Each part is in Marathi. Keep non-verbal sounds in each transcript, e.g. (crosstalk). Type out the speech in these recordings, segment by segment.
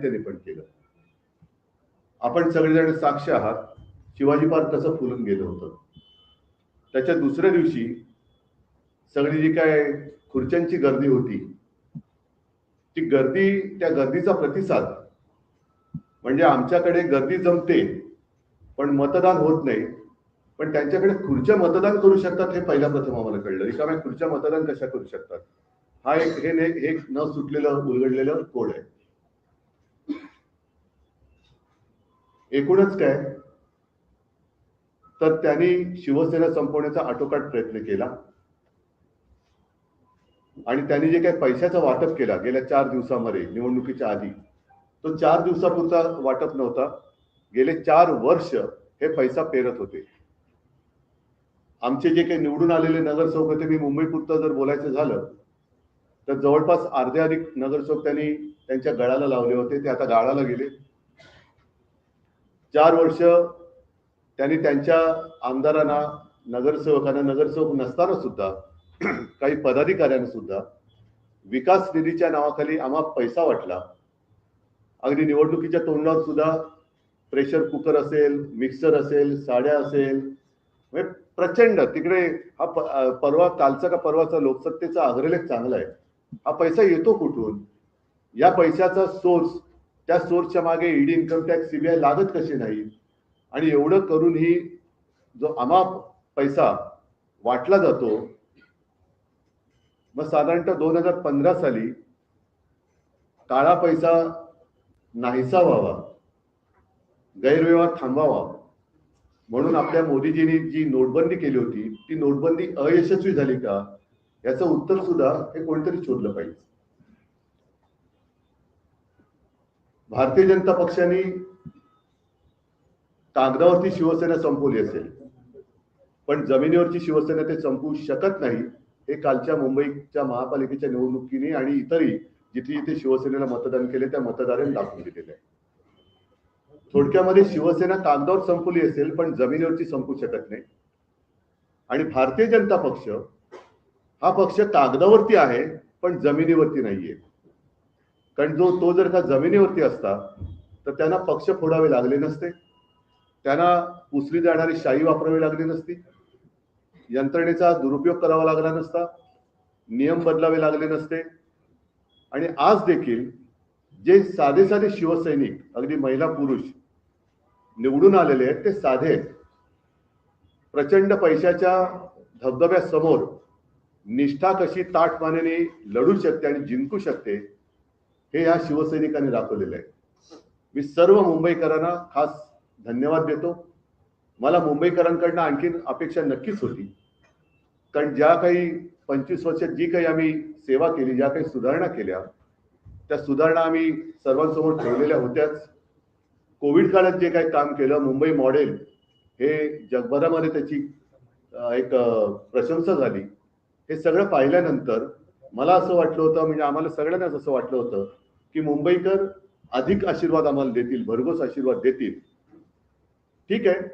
आदित्यने पण केलं. आपण सगळेजण साक्ष आहात. शिवाजी पार्क कसं फुलून गेलं होतं. त्याच्या दुसऱ्या दिवशी सगळी जी काय खुर्च्यांची गर्दी होती ती गर्दी त्या गर्दीचा प्रतिसाद म्हणजे आमच्याकडे गर्दी जमते पण मतदान होत नाही. पण त्यांच्याकडे खुर्च्या मतदान करू शकतात हे पहिल्या प्रथम आम्हाला कळलं. रिकाम्या खुर्च्या मतदान कशा करू शकतात? हा एक हे हे एक न सुटलेलं उलगडलेलं कोड आहे. एकूणच काय? तर त्यांनी शिवसेना संपवण्याचा आटोकाट प्रयत्न केला. आणि त्यांनी जे काही पैशाचा वाटप केला गेल्या चार दिवसामध्ये निवडणुकीच्या आधी तो चार दिवसापुरता वाटप नव्हता. गेले चार वर्ष हे पैसा पेरत होते. आमचे जे काही निवडून आलेले नगरसेवक होते मी मुंबईपुरतं जर बोलायचं झालं तर जवळपास अर्धे अधिक नगरसेवक त्यांनी त्यांच्या गळाला लावले होते. ते आता गाळाला गेले. चार वर्ष त्यांनी त्यांच्या आमदारांना नगरसेवकांना नगरसेवक नसताना सुद्धा (clears throat) काही पदाधिकाऱ्यांना सुद्धा विकास निधीच्या नावाखाली आम्हा पैसा वाटला. अगदी निवडणुकीच्या तोंडात सुद्धा प्रेशर कुकर असेल मिक्सर असेल साड्या असेल म्हणजे प्रचंड. तिकडे हा परवा कालचा का परवाचा लोकसत्तेचा अग्रलेख चांगला आहे. हा पैसा येतो कुठून? या पैशाचा सोर्स त्या सोर्सच्या मागे ईडी इन्कम टॅक्स सीबीआय लागत कसे नाही? आणि एवढं करूनही जो अमाप पैसा वाटला जातो मग साधारणतः दोन हजार पंधरा साली काळा पैसा नाहीसा व्हावा गैरव्यवहार थांबावा म्हणून आपल्या मोदीजींनी जी नोटबंदी केली होती ती नोटबंदी अयशस्वी झाली का? याचं उत्तर सुद्धा हे कोणीतरी शोधलं पाहिजे. भारतीय जनता पक्षाने कागदावरती शिवसेना संपवली असेल पण जमिनीवरची शिवसेना ते संपवू शकत नाही हे कालच्या मुंबईच्या महापालिकेच्या निवडणुकीने आणि इतरही जिथे जिथे शिवसेनेला मतदान केले त्या मतदारांनी दाखवून दिलेले आहे. थोडक्यामध्ये शिवसेना कागदावर संपवली असेल पण जमिनीवरची संपू शकत नाही. आणि भारतीय जनता पक्ष हा पक्ष कागदावरती आहे पण जमिनीवरती नाहीये. कारण जो तो जर का जमिनीवरती असता तर त्यांना पक्ष फोडावे लागले नसते. त्यांना पुसली जाणारी शाई वापरावी लागली नसती. यंत्रणेचा दुरुपयोग करावा लागला नसता. नियम बदलावे लागले नसते. आणि आज देखील जे साधे साधे शिवसैनिक अगदी महिला पुरुष निवडून आलेले आहेत ते साधे प्रचंड पैशाच्या धबधब्यासमोर निष्ठा कशी ताटमानेने लढू शकते आणि जिंकू शकते हे या शिवसैनिकांनी दाखवलेलं आहे. मी सर्व मुंबईकरांना खास धन्यवाद देतो. मला मुंबईकरांकडनं आणखीन अपेक्षा नक्कीच होती. कारण ज्या काही पंचवीस वर्षात जी काही आम्ही सेवा केली ज्या काही सुधारणा केल्या त्या सुधारणा आम्ही सर्वांसमोर ठेवलेल्या होत्याच. कोविड काळात जे काही काम केलं मुंबई मॉडेल हे जगभरामध्ये त्याची एक प्रशंसा झाली. हे सगळं पाहिल्यानंतर मला असं वाटलं होतं म्हणजे आम्हाला सगळ्यांनाच असं वाटलं होतं की मुंबईकर अधिक आशीर्वाद आम्हाला देतील भरघोस आशीर्वाद देतील. ठीक आहे.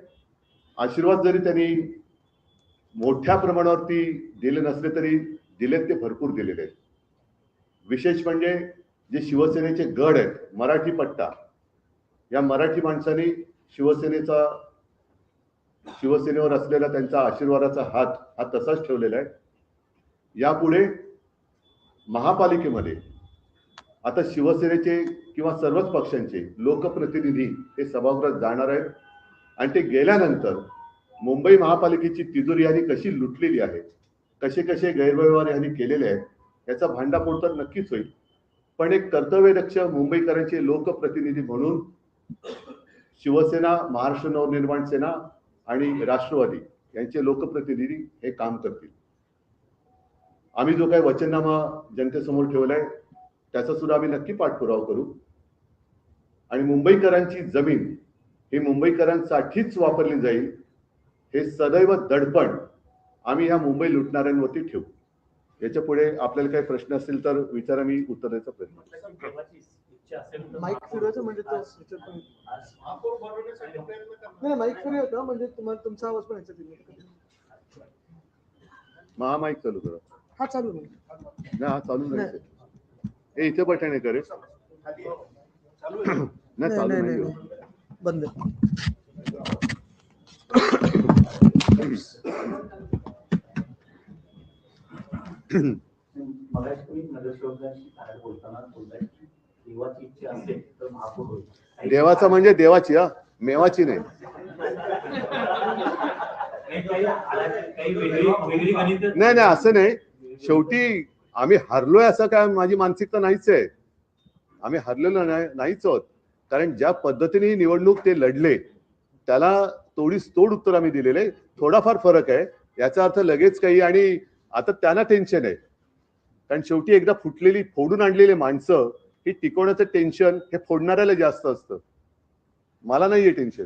आशीर्वाद जरी त्यांनी मोठ्या प्रमाणावरती दिले नसले तरी दिलेत ते भरपूर दिलेले आहेत. विशेष म्हणजे जे शिवसेनेचे गड आहेत मराठी पट्टा या मराठी माणसांनी शिवसेनेचा शिवसेनेवर असलेला त्यांचा आशीर्वादाचा हात हा तसाच ठेवलेला आहे. यापुढे महापालिकेमध्ये आता शिवसेनेचे किंवा सर्वच पक्षांचे लोकप्रतिनिधी हे सभागृहात जाणार आहेत. आणि ते गेल्यानंतर मुंबई महापालिकेची तिजोरी यांनी कशी लुटलेली आहे कसे कसे गैरव्यवहार यांनी केलेले आहेत याचा भांडाफोड तर नक्कीच होईल. पण एक कर्तव्यदक्ष मुंबईकरांचे लोकप्रतिनिधी म्हणून शिवसेना महाराष्ट्र नवनिर्माण सेना आणि राष्ट्रवादी यांचे लोकप्रतिनिधी हे काम करतील. आम्ही जो काही वचननामा जनतेसमोर ठेवलाय त्याचा सुद्धा आम्ही नक्की पाठपुरावा करू. आणि मुंबईकरांची जमीन ही मुंबईकरांसाठीच वापरली जाईल हे सदैव दडपण आम्ही ह्या मुंबई लुटणाऱ्यांवरती ठेवू. याच्यापुढे आपल्याला काही प्रश्न असतील तर विचारा मी उत्तर द्यायचा प्रयत्न माईक फिरवायचं म्हणजे नाही माईक फिरव म्हणजे तुम्हाला तुमचा आवाज पण ह्याच्यात येईल. महामाईक चालू करा. हा चालू नाही नाही हा चालू नाही. हे इथे आहे करे. नाही (coughs) नाही चालू नाही नाही नाही होत. नाही. बंद मगाशी तुम्ही नगरसेवकांशी बाहेर बोलताना बोलताय की देवाची इच्छा असेल तर महापौर होईल काही- देवाचा म्हणजे देवाची हा. मेवाची नाही. काही- काही काही वेगळी वेगळी गणित नाही नाही असं नाही. शेवटी आम्ही हरलोय असं काय माझी मानसिकता नाहीच आहे. आम्ही हरलेलो नाही- नाहीच आहोत. कारण ज्या पद्धतीने ही निवडणूक ते लढले त्याला तोडीस तोड उत्तर आम्ही दिलेले. थोडाफार फरक आहे. याचा अर्थ लगेच काही आणि आता त्यांना टेन्शन आहे. कारण शेवटी एकदा फुटलेली फोडून आणलेली माणसं ही टिकवण्याचं टेन्शन हे फोडणाऱ्याला जास्त असतं. मला नाहीये टेन्शन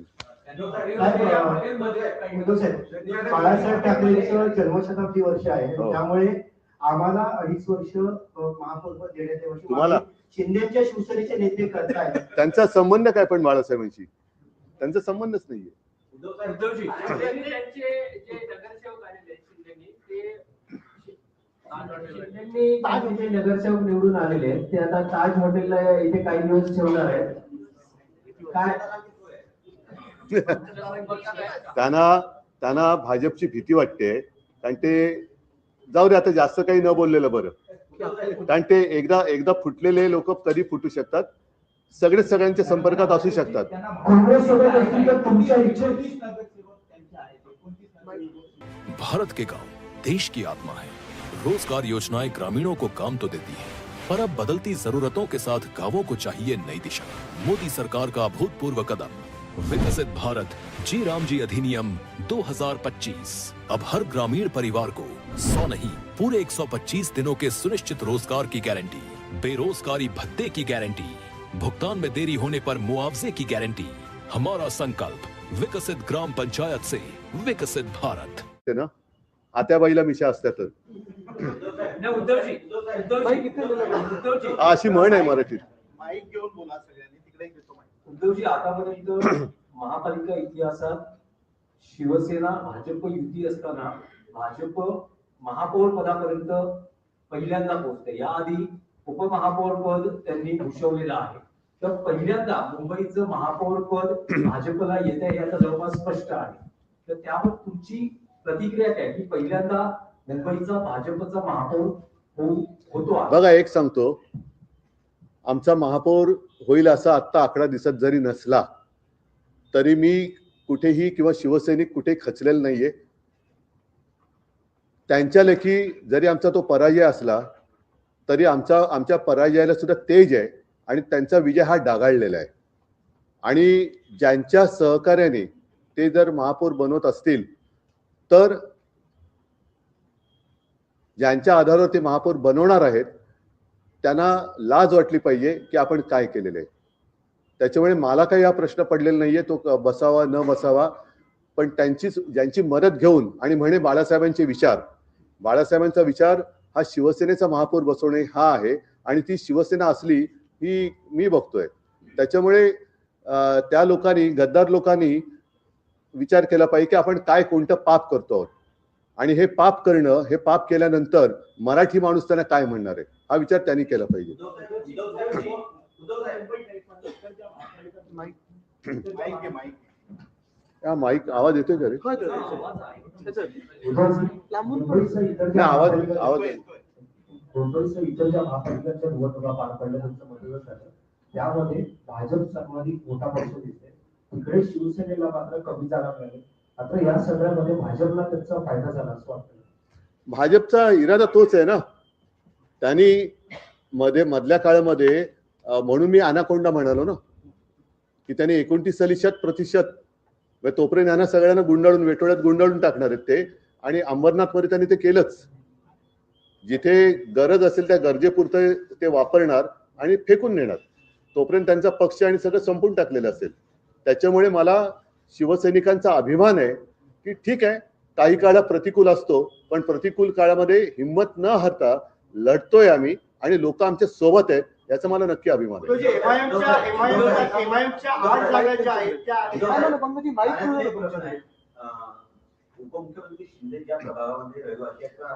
बाळासाहेब ठाकरेंचं जन्मशताब्दी वर्ष आहे. हो. त्यामुळे आम्हाला अडीच वर्ष महापौरपद देण्यात यावं शिंदेच्या शिवसेनेचे नेते करतायत. त्यांचा संबंध काय पण बाळासाहेबांशी? त्यांचा संबंधच नाहीये. उद्धवजी. ताज जे नगरसेवक निवडून आलेले आहेत. ते आता ताज हॉटेलला इथे काही दिवस ठेवणार आहेत. काय? (laughs) त्यांना त्यांना भाजपची भीती वाटते कारण ते जाऊ दे आता जास्त काही न बोललेलं बरं. कारण ते एकदा एकदा फुटलेले लोक कधी फुटू शकतात. सगळे सगळ्यांच्या संपर्कात असू शकतात. भारत के गांव देश की आत्मा है। रोजगार योजनाएं ग्रामीणों को काम तो देती है पर अब बदलती जरूरतों के साथ गांवों को चाहिए नई दिशा। मोदी सरकार का अभूतपूर्व कदम विकसित भारत जी राम जी अधिनियम 2025 अब हर ग्रामीण परिवार को सौ नहीं पूरे 125 दिनों के सुनिश्चित रोजगार की गारंटी बेरोजगारी भत्ते की गारंटी भुगतान में देरी होने पर मुआवजे की गारंटी। हमारा संकल्प विकसित ग्राम पंचायत से विकसित भारत। ना? आत्याबाईला मिशा. उद्धवजी अशी म्हण आहे मराठीत. उद्धवजी आतापर्यंत (clears throat) महापालिका इतिहासात शिवसेना भाजप युती असताना भाजप महापौर पदापर्यंत पहिल्यांदा पोहोचते. याआधी उपमहापौर पद त्यांनी भूषवलेलं आहे. तर पहिल्यांदा मुंबईचं महापौर पद (clears throat) भाजपला येत आहे याचा जवळपास स्पष्ट आहे. तर त्यावर तुमची प्रतिक्रिया काय? की पहिल्यांदा मुंबईचा भाजपचा महापौर होऊ होतो बघा एक सांगतो. आमचा महापौर होईल असा आत्ता आकडा दिसत जरी नसला तरी मी कुठेही किंवा शिवसैनिक कुठे खचलेलं नाहीये. त्यांच्या लेखी जरी आमचा तो पराजय असला तरी आमचा आमच्या पराजयाला सुद्धा तेज आहे आणि त्यांचा विजय हा डागाळलेला आहे. आणि ज्यांच्या सहकार्याने ते जर महापौर बनवत असतील तर ज्यांच्या आधारावर ते महापौर बनवणार आहेत त्यांना लाज वाटली पाहिजे की आपण काय केलेलं. आहे त्याच्यामुळे मला काही हा प्रश्न पडलेला नाहीये. तो क- बसावा न बसावा. पण त्यांचीच ज्यांची मदत घेऊन आणि म्हणे बाळासाहेबांचे विचार. बाळासाहेबांचा विचार हा शिवसेनेचा महापौर बसवणे हा आहे आणि ती शिवसेना असली ही मी बघतोय. त्याच्यामुळे त्या लोकांनी गद्दार लोकांनी विचार केला पाहिजे की आपण काय कोणतं पाप करतो आहोत. आणि हे पाप करणं हे पाप केल्यानंतर मराठी माणूस त्यांना काय म्हणणार आहे? हा विचार त्यांनी केला पाहिजे. माईक माईक आवाज येतोय का रे? आवाज आवाज मुंबईसह इतर ज्या महापालिकांच्या निवडणुका पार पडल्या त्यांचं झालं त्यामध्ये भाजप सर्वाधिक मोठा पक्ष दिसते तिकडे शिवसेनेला मात्र कमी जागा मिळाली. आता या सगळ्यामध्ये भाजपला त्याचा फायदा झाला असं वाटतं. भाजपचा इरादा तोच आहे ना. त्यांनी मध्ये मधल्या काळामध्ये म्हणून मी अनाकोंडा म्हणालो ना की त्यांनी एकोणतीस साली शत प्रतिशत म्हणजे तोपर्यंत यांना सगळ्यांना गुंडाळून वेटोळ्यात गुंडाळून टाकणार आहेत ते. आणि अंबरनाथमध्ये त्यांनी ते केलंच. जिथे गरज असेल त्या गरजेपुरतं ते वापरणार आणि फेकून नेणार तोपर्यंत त्यांचा पक्ष आणि सगळं संपून टाकलेलं असेल. त्याच्यामुळे मला शिवसैनिकांचा अभिमान आहे की ठीक आहे काही काळा प्रतिकूल असतो पण प्रतिकूल काळामध्ये हिंमत न हरता लढतोय आम्ही आणि लोक आमच्यासोबत आहेत याचा मला नक्की अभिमान आहेत किंवा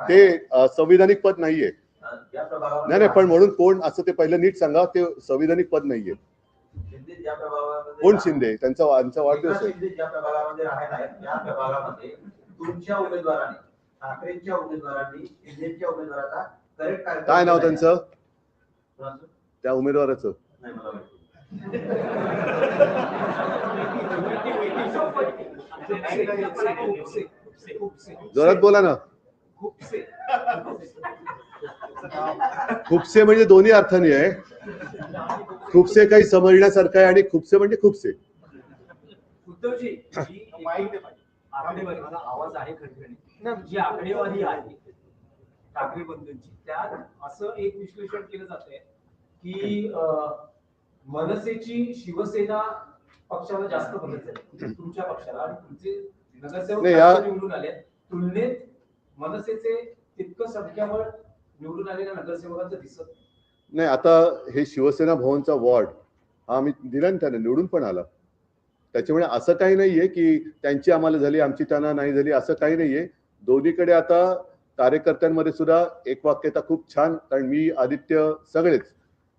ते संविधानिक पद नाहीये. नाही नाही पण म्हणून कोण असं ते पहिलं नीट सांगा ते संविधानिक पद नाहीये. शिंदे ज्या प्रभागामध्ये कोण शिंदे त्यांचा त्यांचा वाढदिवस आहे शिंदे ज्या प्रभागामध्ये राहत आहेत त्या प्रभागामध्ये तुमच्या उमेदवाराने ठाकरेंच्या उमेदवारांनी शिंदेच्या उमेदवाराचा करेक्ट काय नाव त्यांचं? त्या उमेदवाराचं. नाही मला माहिती. जोरात बोला ना. खुपसे म्हणजे दोन्ही अर्थाने आहे. खुपसे काही समजण्यासारखं आहे आणि खुपसे म्हणजे खुपसे. आवाज आहे खणखणी जी आकडेवारी आहे ठाकरे बंधूंची त्यात असं एक विश्लेषण केलं जात आहे की मनसेची शिवसेना पक्षाला जास्त मदत झाली तुमच्या पक्षाला आणि तुमचे नगरसेवक निवडून आले तुलनेत मनसेचे तितकं संख्याबळ निवडून आलेल्या नगरसेवकांचं दिसत नाही. नाही आता हे शिवसेना भवनचा वॉर्ड हा आम्ही दिला ना त्यांना निवडून पण आला. त्याच्यामुळे असं काही नाहीये की त्यांची आम्हाला झाली आमची त्यांना नाही झाली असं काही नाहीये. दोन्हीकडे आता कार्यकर्त्यांमध्ये सुद्धा एक वाक्यता खूप छान कारण मी आदित्य सगळेच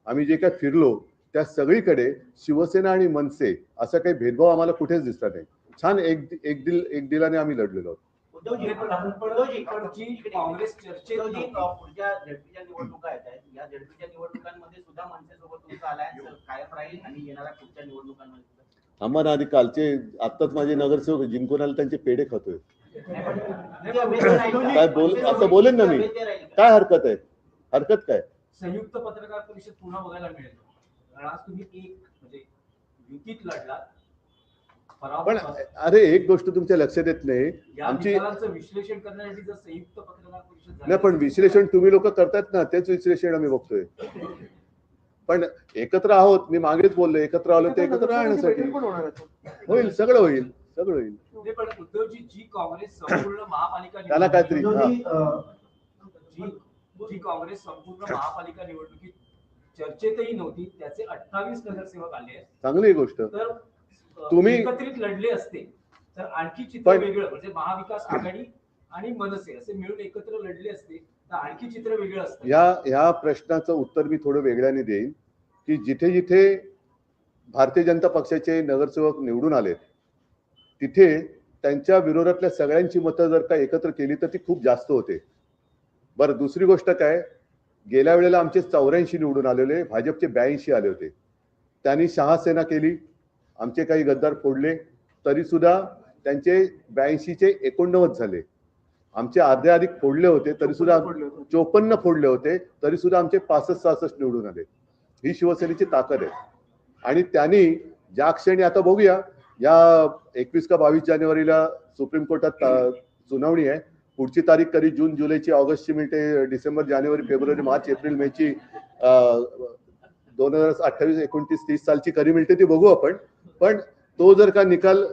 आम्ही जे काय फिरलो त्या सगळीकडे शिवसेना आणि मनसे असा काही भेदभाव आम्हाला कुठेच दिसला नाही. छान एक एक दिल एक दिलाने आम्ही लढलेलो आहोत. उद्धवजी उद्धवजी जी काँग्रेस चर्चेत पुढच्या झडपीच्या निवडणुका येत आहेत. या झडपीच्या निवडणुकांमध्ये सुद्धा मनसेसोबत तुमचा अलायन्स कायम राहील आणि येणाऱ्या पुढच्या निवडणुकांमध्ये आम्हाला आधी कालचे आत्ताच माझे नगरसेवक जिंकून आले त्यांचे पेढे खातोय? काय बोल- आता बोलेन ना मी. काय हरकत आहे? हरकत काय? संयुक्त पत्रकार परिषद पुन्हा बघायला मिळेल. आज तुम्ही एक म्हणजे युतीत लढला पण अरे एक गोष्ट तुमच्या लक्षात येत नाही. आमची विश्लेषण करण्यासाठी जर संयुक्त पत्रकार परिषद झाली नाही पण विश्लेषण तुम्ही लोक करतायत ना तेच विश्लेषण आम्ही बघतोय. पण एकत्र आहोत मी मागेच बोललो एकत्र आलो ते एकत्र राहण्यासाठी. होईल सगळं होईल सगळं होईल. नाही, पण उद्धवजी जी काँग्रेस संपूर्ण महापालिका त्याला काहीतरी जी काँग्रेस संपूर्ण महापालिका निवडणुकीत चर्चेतही नव्हती त्याचे अठ्ठावीस नगरसेवक आले आहेत. चांगली गोष्ट. तर तुम्ही- एकत्रित लढले असते तर आणखी चित्र वेगळं म्हणजे महाविकास आघाडी आणि मनसे असे मिळून एकत्र लढले असते तर आणखी चित्र वेगळं असतं. या ह्या प्रश्नाचं उत्तर मी थोडं वेगळ्याने देईन की जिथे जिथे भारतीय जनता पक्षाचे नगरसेवक निवडून आलेत तिथे त्यांच्या विरोधातल्या सगळ्यांची मतं जर का एकत्र केली तर ती खूप जास्त होते. बरं दुसरी गोष्ट काय? गेल्या वेळेला आमचे चौऱ्याऐंशी निवडून आलेले भाजपचे ब्याऐंशी आले होते. त्यांनी शहासेना केली आमचे काही गद्दार फोडले तरी सुद्धा त्यांचे ब्याऐंशीचे एकोणनव्वद झाले. आमचे अर्धे अधिक फोडले होते तरी सुद्धा. चोपन्न फोडले होते तरी सुद्धा आमचे पासष्ट सहासष्ट निवडून आले. ही शिवसेनेची ताकद आहे. आणि त्यांनी ज्या क्षणी आता बघूया या एकवीस का बावीस जानेवारीला सुप्रीम कोर्टात सुनावणी आहे. पुढची तारीख कधी? जून जुलैची ऑगस्टची मिळते डिसेंबर जानेवारी फेब्रुवारी मार्च एप्रिल मेची दोन हजार अठ्ठावीस एकोणतीस तीस सालची कधी मिळते ती बघू आपण. पण तो जर का निकाल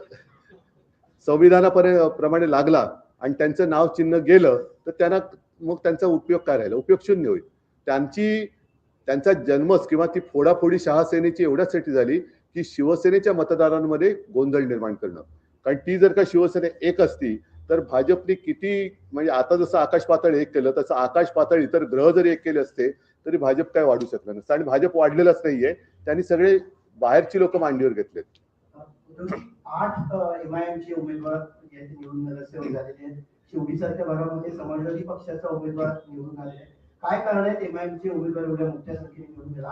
संविधानापर्यंत प्रमाणे लागला आणि त्यांचं नाव चिन्ह गेलं तर त्यांना मग त्यांचा उपयोग काय राहिला? उपयोग शून्य होईल. त्यांची त्यांचा जन्मच किंवा ती फोडाफोडी शहासेनेची एवढ्यासाठी झाली की शिवसेनेच्या मतदारांमध्ये गोंधळ निर्माण करणं. कारण ती जर का शिवसेना एक असती तर भाजपने किती म्हणजे आता जसं आकाश पातळ एक केलं तसं आकाश पातळ इतर ग्रह जरी एक केले असते तरी भाजप काय वाढू शकलं नसतं. आणि भाजप वाढलेलंच नाहीये. त्यांनी सगळे बाहेरची लोक मांडीवर घेतलेत. आठ एमआयएमचे उमेदवार जे निवडून नगरसेवक झालेले आहेत. शिवडी सारख्या भागामध्ये समाजवादी पक्षाचा उमेदवार निवडून आले काय कारण आहेत? एमआयएमचे उमेदवार एवढ्या मोठ्या संख्येने निवडून गेले?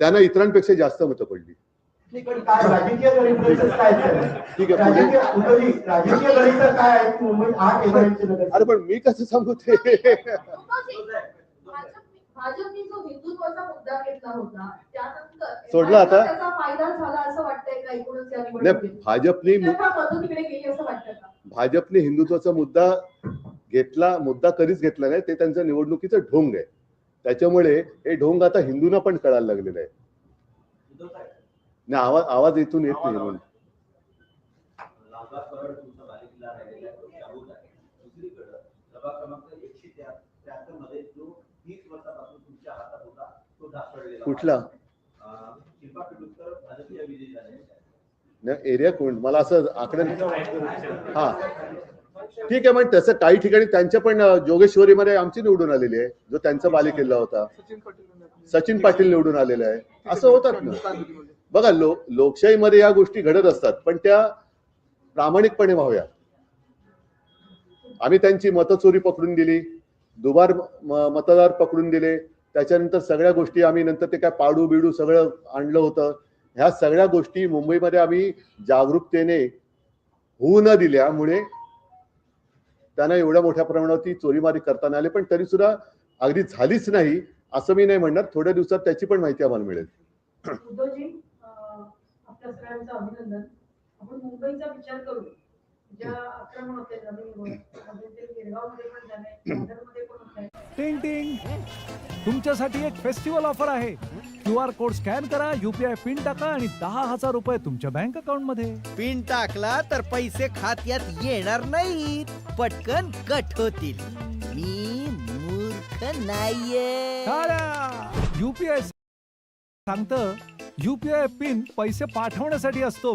त्यांना इतरांपेक्षा जास्त मतं पडली. राजकीय आहे अरे पण मी कसं सांगू ते? भाजपने जो हिंदुत्वाचा मुद्दा घेतला होता त्यानंतर सोडला आता? त्याचा फायदा झाला असं वाटतंय का एकूणच या नाही निवडणुकीत भाजपने मतं तिकडे गेली असं वाटतं का? भाजपने हिंदुत्वाचा मुद्दा घेतला मुद्दा कधीच घेतला नाही ते त्यांचं निवडणुकीचं ढोंग आहे. त्याच्यामुळे हे ढोंग आता हिंदूंना पण कळायला लागलेलं आहे. नाही आवाज आवाज इथून येत नाही म्हणून परळ तुमचा बालेकिल्ला राहिलेला आहे, तो शाबूत आहे. दुसरीकडं प्रभाग क्रमांक एकशे त्र्याहत्तरमध्ये जो तीस वर्षापासून तुमच्या हातात होता तो ढासळलेला कुठला? एरिया कोण? मला असं आकडे हा. ठीक आहे पण तसं काही ठिकाणी त्यांच्या पण जोगेश्वरीमध्ये आमची निवडून आलेली आहे जो त्यांचा बालेकिल्ला होता. सचिन पाटील निवडून आलेले आहे. असं होतात ना. बघा लो लोकशाहीमध्ये या गोष्टी घडत असतात पण त्या प्रामाणिकपणे व्हाव्या. आम्ही त्यांची मतचोरी पकडून दिली दुबार मतदार पकडून दिले त्याच्यानंतर सगळ्या गोष्टी आम्ही नंतर ते काय पाडू बिडू सगळं आणलं होतं. ह्या सगळ्या गोष्टी मुंबईमध्ये आम्ही जागरूकतेने होऊ न दिल्यामुळे त्यांना एवढ्या मोठ्या प्रमाणावरती चोरीमारी करताना आले. पण तरी सुद्धा अगदी झालीच नाही असं मी नाही म्हणणार. थोड्या दिवसात त्याची पण माहिती आम्हाला मिळेल. अभिनंदन. आपण मुंबईचा विचार करू टिंग टिंग. तुमच्यासाठी एक फेस्टिवल ऑफर आहे. क्यू आर कोड स्कॅन करा युपीआय पिन टाका आणि दहा हजार रुपये तुमच्या बँक अकाउंटमध्ये पिन टाकला तर पैसे खात्यात येणार नाहीत. पटकन कट होतील. मी मूर्ख नाहीये. युपीआय सांगत युपीआय पिन पैसे पाठवण्यासाठी असतो.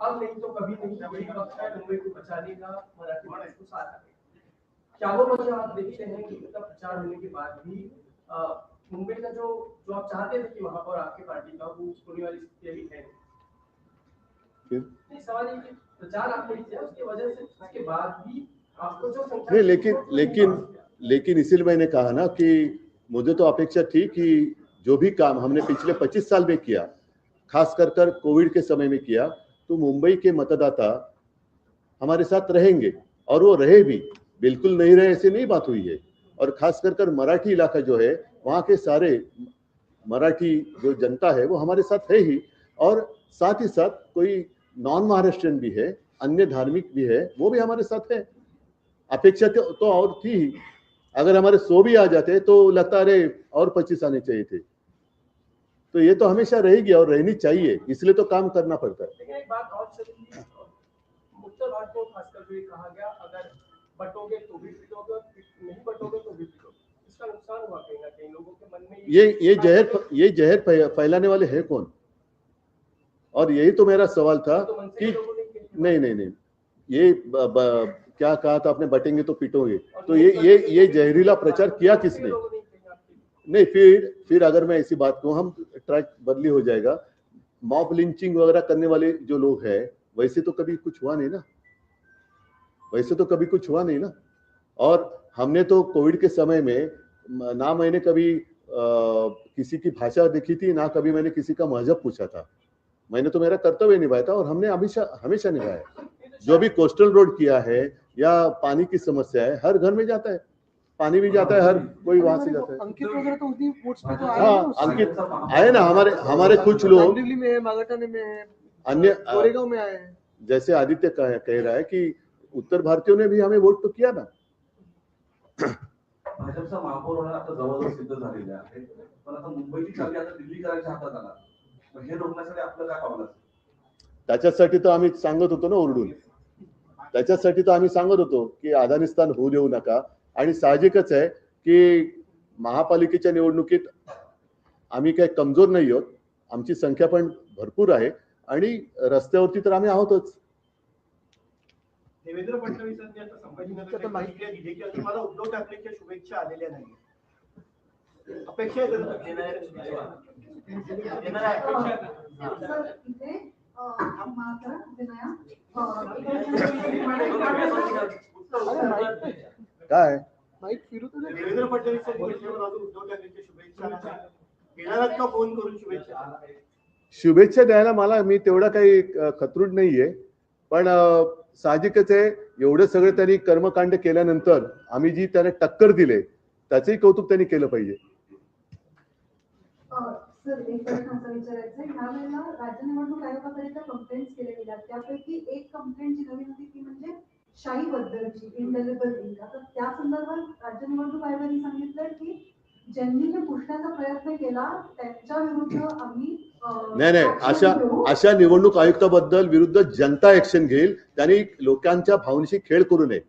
पर लगी अब नहीं तो कभी नहीं यही वक्त है मुंबई को बचाने का मराठी मानस को साथ आने क्या वो वजह आप देखते हैं कि इतना प्रचार होने के बाद भी मुंबई का जो जो आप चाहते थे कि महापौर आपकी पार्टी का वो होने वाली स्थिति अभी है? नहीं सवाल ये कि प्रचार आपने किया उसकी वजह से उसके बाद भी आपको जो नहीं लेकिन लेकिन लेकिन इसीलिए मैंने कहा ना कि मुझे तो अपेक्षा थी कि जो भी काम हमने पिछले 25 साल में किया खास कर कोविड के समय में किया तो मुंबई के मतदाता हमारे साथ रहेंगे और वो रहे भी। बिल्कुल नहीं रहे ऐसे नहीं बात हुई है। और खास कर कर मराठी इलाका जो है वहाँ के सारे मराठी जो जनता है वो हमारे साथ है ही। और साथ ही साथ कोई नॉन महाराष्ट्रियन भी है अन्य धार्मिक भी है वो भी हमारे साथ है। अपेक्षा तो, तो और थी ही। अगर हमारे सौ भी आ जाते तो लगता अरे और पच्चीस आने चाहिए थे। तो ये तो हमेशा रहेगी और रहनी चाहिए इसलिए तो काम करना पड़ता है। लेकिन एक बात और चली उत्तर भारत को खासकर ये कहा गया अगर बटोगे तो भी पिटोगे नहीं बटोगे तो भी पिटोगे। इसका नुकसान हुआ कहीं ना कहीं लोगों के मन में ये ये जहर ये जहर फैलाने वाले हैं कौन? और यही तो मेरा सवाल था तो कि नहीं नहीं नहीं। ये ब, ब, क्या कहा था आपने बटेंगे तो पिटोगे। तो ये ये ये जहरीला प्रचार किया किसने? नहीं फिर फिर अगर मैं ऐसी बात कहूँ हम ट्रैक बदली हो जाएगा। मॉब लिंचिंग वगैरह करने वाले जो लोग हैं वैसे तो कभी कुछ हुआ नहीं ना। वैसे तो कभी कुछ हुआ नहीं ना। और हमने तो कोविड के समय में ना मैंने कभी अ, किसी की भाषा देखी थी ना कभी मैंने किसी का मज़हब पूछा था। मैंने तो मेरा कर्तव्य निभाया था और हमने हमेशा हमेशा निभाया जो भी कोस्टल रोड किया है या पानी की समस्या है हर घर में जाता है। पानी भी जाता है हर कोई वहाँ से जाता है। अंकित वगैरह तो उतनी वोट्स पे तो आए हाँ अंकित आए ना हमारे हमारे कुछ लोग कांदिवली में है मागाटाने में है अन्य गोरेगांव में आए हैं। जैसे आदित्य कह, कह रहा है कि उत्तर भारतीयों ने भी हमें वोट तो किया ना। भाजपचा महापौर होणार आता जवळजवळ सिद्ध झालेले आहे. पण आता मुंबईची आता दिल्ली करायच्या हातात आला. हे रोखण्यासाठी आपलं काय पावलं त्याच्यासाठी तर आम्ही सांगत होतो ना ओरडून. त्याच्यासाठी तर आम्ही सांगत होतो की अफगाणिस्तान होऊ देऊ नका. आणि साहजिकच आहे की महापालिकेच्या निवडणुकीत आम्ही काही कमजोर नाही आहोत. आमची संख्या पण भरपूर आहे आणि रस्त्यावरती तर आम्ही आहोतच. देवेंद्र फडणवीसांनी आता संभाजीनगर माहिती दिली की अजून मला उद्धव ठाकरेंच्या शुभेच्छा आलेल्या नाही अपेक्षा आहे त्यांना. काय फिरू. देवेंद्र फडणवीस फोन करून शुभेच्छा. शुभेच्छा द्यायला मला मी तेवढा काही खतरूड नाहीये. पण साहजिकच आहे एवढं सगळं त्यांनी कर्मकांड केल्यानंतर आम्ही जी त्याला टक्कर दिले त्याचंही कौतुक त्यांनी केलं पाहिजे. अं, सर एक प्रश्न असा विचारायचा आहे. ह्या वेळेला राज्य निवडणूक आयोगापर्यंत कंप्लेंट्स केल्या गेल्या त्यापैकी एक कंप्लेंट जी नवीन होती ती म्हणजे शाही बद्दलची इंडेलिबल लिंक आता त्या संदर्भात राज्य निवडणूक आयोगाने सांगितलं की ज्यांनी हे पुसण्याचा प्रयत्न केला त्यांच्या विरुद्ध आम्ही नाही नाही. अशा. अशा निवडणूक आयुक्ताबद्दल विरुद्ध जनता ऍक्शन घेईल. त्यांनी लोकांच्या भावनेशी खेळ करू नये.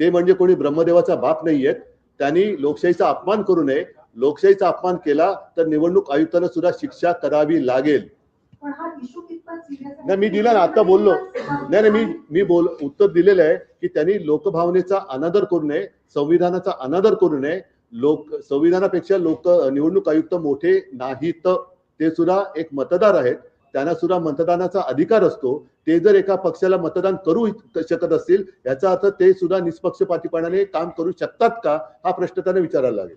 ते म्हणजे कोणी ब्रह्मदेवाचा बाप नाहीयेत. त्यांनी लोकशाहीचा अपमान करू नये. लोकशाहीचा अपमान केला तर निवडणूक आयुक्तांना सुद्धा शिक्षा करावी लागेल. नाही मी दिला ना आता बोललो. नाही नाही मी मी बोल उत्तर दिलेलं आहे. की त्यांनी लोकभावनेचा अनादर करू नये संविधानाचा अनादर करू नये. लोक संविधानापेक्षा लोक निवडणूक आयुक्त मोठे नाहीत. ते सुद्धा एक मतदार आहेत. त्यांना सुद्धा मतदानाचा अधिकार असतो. ते जर एका पक्षाला मतदान करू शकत असतील याचा अर्थ ते सुद्धा निष्पक्षपातीपणाने काम करू शकतात का हा प्रश्न त्यांना विचारायला लागेल.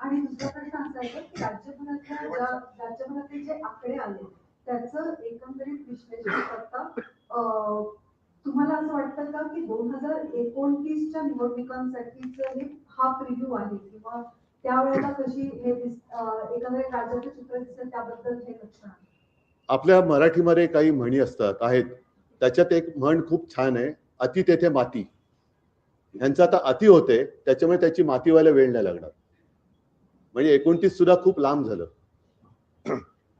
आणि दुसरा प्रश्न असा आहे की राज्यभरातल्या राज्यभरातले जे आकडे आले त्याचं एकंदरीत विश्लेषण करता तुम्हाला असं वाटतं का की दोन हजार एकोणतीसच्या निवडणुकांसाठीच हे हा प्रिव्ह्यू आहे? किंवा त्यावेळेला कशी हे एकंदरीत राज्याचं चित्र दिसेल त्याबद्दल हे लक्षण आहे. आपल्या मराठीमध्ये काही म्हणी असतात आहेत. त्याच्यात एक म्हण खूप छान आहे अति तेथे माती. यांचं आता अति होते त्याच्यामुळे त्याची माती व्हायला वेळ नाही लागणार. म्हणजे एकोणतीस सुद्धा खूप लांब झालं.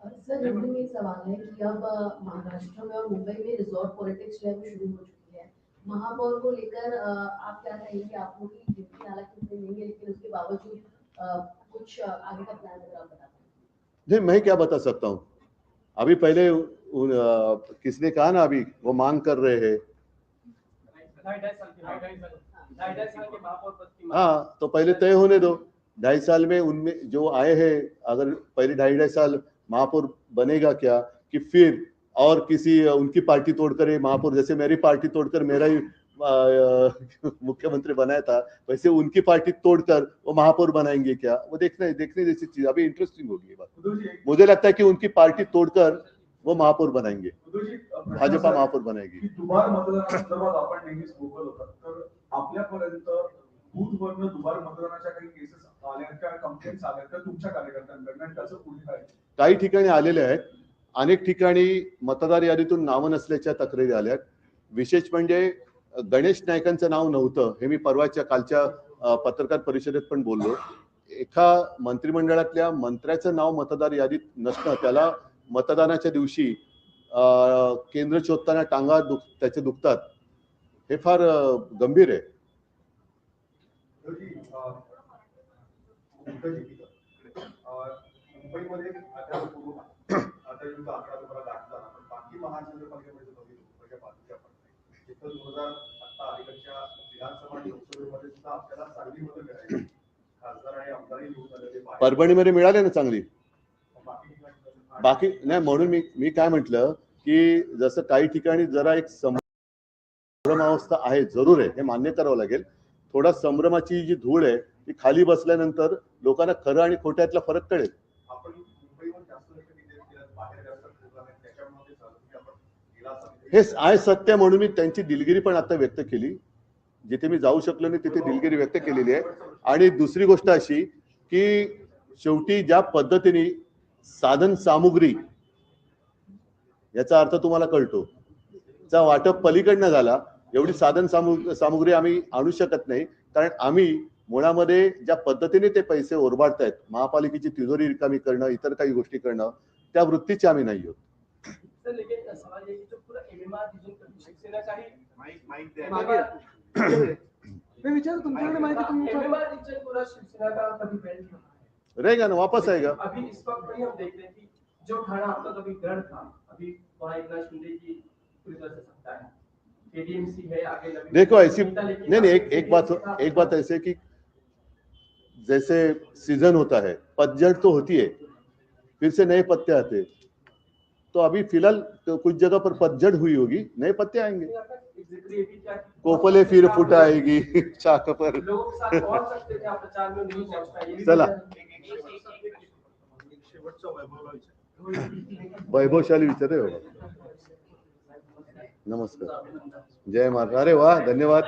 सर हिंदी में सवाल है कि अब महाराष्ट्र में और मुंबई में रिजॉर्ट पॉलिटिक्स जो है वो शुरू हो चुकी है। महापौर को लेकर आप क्या कहेंगे? आप लोग की ड्यूटी हालाँकि नहीं है लेकिन उसके बावजूद कुछ आगे का प्लान अगर आप बता नहीं मैं क्या बता सकता हूँ? अभी पहले उन, अ, किसने कहा ना अभी वो मांग कर रहे हैं। ढाई ढाई साल के ढाई ढाई ढाई साल के महापौर पद की मांग। हाँ तो पहले तय होने दो। ढाई साल में उनमें जो आए हैं अगर पहले ढाई ढाई साल महापौर बनेगा क्या कि फिर और किसी उनकी पार्टी तोड़कर ये महापौर जैसे मेरी पार्टी तोड़कर मेरा ही (laughs) मुख्यमंत्री बनाया था वैसे उनकी पार्टी तोड़कर वो महापौर बनाएँगे क्या? वो देखना देखने जैसी चीज़ अभी इंटरेस्टिंग होगी ये बात। मुझे लगता है कि उनकी पार्टी तोड़कर वो महापौर बनाएँगे। भाजपा महापौर बनाएगी। बूथ दुबार दुबार मतदानाच्या काही केसेस आल्या का? कंप्लेंट्स आल्या तर तुमच्या कार्यकर्त्यांकडनं? त्याचं पुढे काय? काही ठिकाणी आलेले आहेत. अनेक ठिकाणी मतदार यादीतून नावं नसल्याच्या तक्रारी आल्या विशेष म्हणजे गणेश नायकांचं नाव नव्हतं हे मी परवाच्या कालच्या पत्रकार परिषदेत पण बोललो. एका मंत्रिमंडळातल्या मंत्र्याचं नाव मतदार यादीत नसणं त्याला मतदानाच्या दिवशी केंद्र शोधताना टांगा दुख त्याचे दुखतात हे फार गंभीर आहे. मुंबईमध्ये आता आता युद्ध अकरा तुम्हाला दाखला पण बाकी महानगरपालिकेमध्ये जर बघितलं मुंबईच्या बाजूच्या पण जिथं दोन हजार आता अलीकडच्या विधानसभा आणि लोकसभेमध्ये सुद्धा आपल्याला चांगली मदत करायची खासदार आणि आमदारही निवडून आलेले बाहेर. परभणीमध्ये मिळाले ना चांगली? बाकी नाही म्हणून मी मी काय म्हटलं की जसं काही ठिकाणी जरा एक संभ्रमावस्था आहे जरूर आहे हे मान्य करावं लागेल. थोडा संभ्रमाची जी धूळ आहे ती खाली बसल्यानंतर लोकांना खरं आणि खोट्यातला फरक कळेल. हे आहे सत्य म्हणून मी त्यांची दिलगिरी पण आता व्यक्त केली. जिथे मी जाऊ शकलो नाही तिथे दिलगिरी व्यक्त केलेली आहे. आणि दुसरी गोष्ट अशी की शेवटी ज्या पद्धतीने साधन सामुग्री याचा अर्थ तुम्हाला कळतो. चा वाटप पलीकडनं झाला एवढी साधन सामु सामुग्री आम्ही आणू शकत नाही. कारण आम्ही मुळामध्ये ज्या पद्धतीने ते पैसे ओरबाडतायत महापालिकेची तिजोरी रिकामी करणं इतर काही गोष्टी करणं त्या वृत्तीचे आम्ही नाही आहोत. जो रहेगा ना वापस आएगा अभी इस वक्त वही हम देख रहे हैं कि जो ठाणा आपका कभी गढ़ था अभी वहाँ एक नाथ शिंदे की पूरी तरह से सत्ता है। देखो ऐसी नहीं नहीं एक एक बात एक बात ऐसे कि जैसे सीज़न होता है पतझड़ तो होती है फिर से नए पत्ते आते हैं तो अभी फ़िलहाल तो कुछ जगह पर पतझड़ हुई होगी नए पत्ते आएँगे कोपले फिर फुट आएगी चाक पर चला. वैभवशाली विचार बाबा नमस्कार. जय महाराज अरे वा धन्यवाद.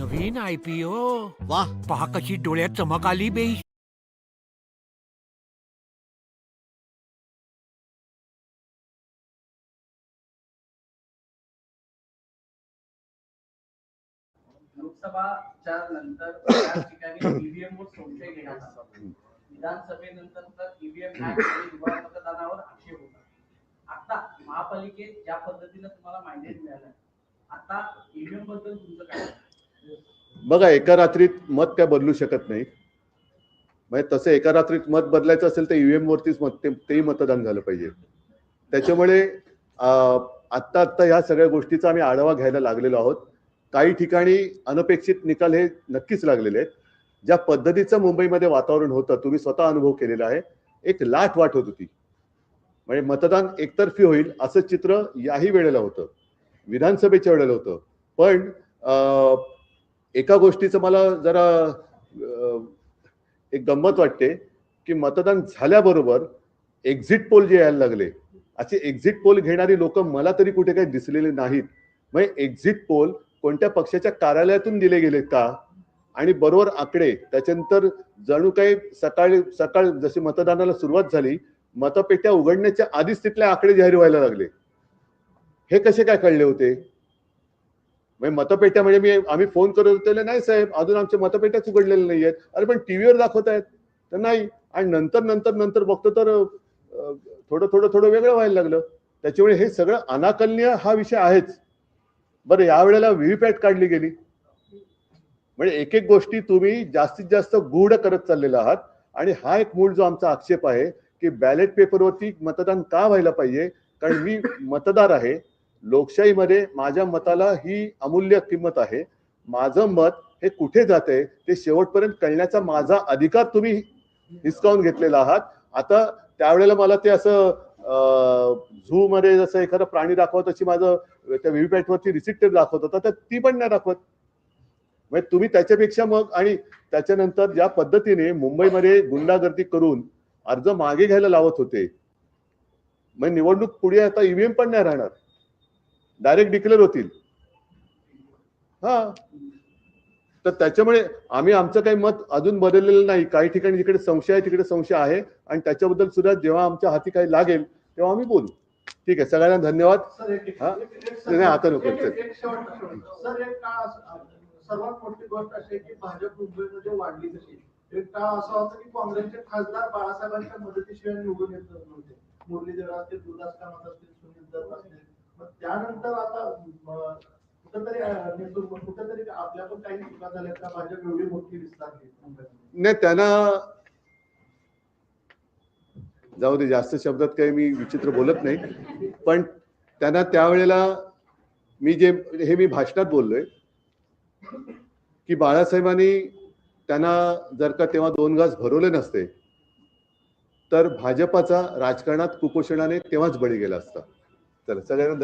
नवीन आयपीओ वाह पहा कशी डोळ्यात चमक आली बे लोकसभाच्या नंतर त्या ठिकाणी ईव्हीएम वर संशय घेण्यात आला. विधानसभेनंतर तर ईव्हीएम आणि मतदानावर आक्षेप होता. आता महापालिकेत ज्या पद्धतीने तुम्हाला माहिती मिळालं आता ईव्हीएमबद्दल तुमचं काय बघा एका रात्रीत मत काय बदलू शकत नाही. म्हणजे तसं एका रात्रीत मत बदलायचं असेल तर ईव्हीएम वरतीच मत तेही मतदान झालं पाहिजे. त्याच्यामुळे आत्ता आत्ता ह्या सगळ्या गोष्टीचा आम्ही आढावा घ्यायला लागलेलो आहोत. काही ठिकाणी अनपेक्षित निकाल हे नक्कीच लागलेले आहेत. ज्या पद्धतीचं मुंबईमध्ये वातावरण होतं तुम्ही स्वतः अनुभव केलेला आहे. एक लाट वाट होत होती. म्हणजे मतदान एकतर्फी होईल असं चित्र याही वेळेला होतं. विधानसभेच्या वेळेला होतं. पण एका गोष्टीचं मला जरा एक गंमत वाटते की मतदान झाल्याबरोबर एक्झिट पोल जे यायला लागले असे एक्झिट पोल घेणारी लोक मला तरी कुठे काही दिसलेले नाहीत. म्हणजे एक्झिट पोल कोणत्या पक्षाच्या कार्यालयातून दिले गेलेत का? आणि बरोबर आकडे त्याच्यानंतर जणू काही सकाळी सकाळ जशी मतदानाला सुरुवात झाली मतपेट्या उघडण्याच्या आधीच तिथले आकडे जाहीर व्हायला लागले. हे कसे काय कळले होते? म्हणजे मतपेट्या म्हणजे मी आम्ही फोन करत होते नाही साहेब अजून आमच्या मतपेट्याच उघडलेल्या नाही आहेत अरे पण टीव्हीवर दाखवत आहेत. तर नाही. आणि नंतर नंतर नंतर बघतो तर थोडं थोडं थोडं वेगळं व्हायला लागलं. त्याच्यामुळे हे सगळं अनाकलनीय हा विषय आहेच. बरं या वेळेला व्हीव्हीपॅट काढली गेली. म्हणजे एक एक गोष्टी तुम्ही जास्तीत जास्त गूढ करत चाललेला आहात आणि हा एक मूळ जो आमचा आक्षेप आहे की बॅलेट पेपरवरती मतदान का व्हायला पाहिजे? कारण मी मतदार आहे. लोकशाहीमध्ये माझ्या मताला ही अमूल्य किंमत आहे. माझं मत हे कुठे जाते ते शेवटपर्यंत कळण्याचा माझा अधिकार तुम्ही हिसकावून घेतलेला आहात. आता त्यावेळेला मला ते असं झू मध्ये जसं एखादा प्राणी दाखवत तशी माझं त्या व्हीव्हीपॅट वरती रिसिप्ट दाखवत होता तर ती पण नाही दाखवत. म्हणजे तुम्ही त्याच्यापेक्षा मग आणि त्याच्यानंतर ज्या पद्धतीने मुंबईमध्ये गुंडागर्दी करून अर्ज मागे घ्यायला लावत होते मग निवडणूक पुढे आता ईव्हीएम पण नाही राहणार. डायरेक्ट डिक्लेअर होतील. हा. तर त्याच्यामुळे आम्ही आमचं काही मत अजून बदललेलं नाही. काही ठिकाणी जिकडे संशय आहे तिकडे संशय आहे. आणि त्याच्याबद्दल सुद्धा जेव्हा आमच्या हाती काही लागेल तेव्हा आम्ही बोलू. ठीक आहे सगळ्यांना धन्यवाद. हा? नाही, आता नको. सर एक काळ सर्वात मोठी गोष्ट अशी की भाजप मुंबईमध्ये वाढली कशी? एक काळ असा होता की काँग्रेसचे खासदार बाळासाहेबांच्या मदतीशिवाय निवडून येत नव्हते. मुरलीधर असतील दुर्दास कामत असतील सुनील दत्त असतील मग त्यानंतर आता म, कुठंतरी अं, नेतृत्व कुठंतरी आपल्या पण काही चुका झाल्या का? भाजप एवढी मोठी विस्तारली मुंबईमध्ये नाही त्यांना जाऊ दे जास्त शब्दात काही मी विचित्र बोलत नाही. पण त्यांना त्यावेळेला मी जे हे मी भाषणात बोललोय की बाळासाहेबांनी त्यांना जर का तेव्हा दोन घास भरवले नसते तर भाजपाचा राजकारणात कुपोषणाने तेव्हाच बळी गेला असता. तर सगळ्यांना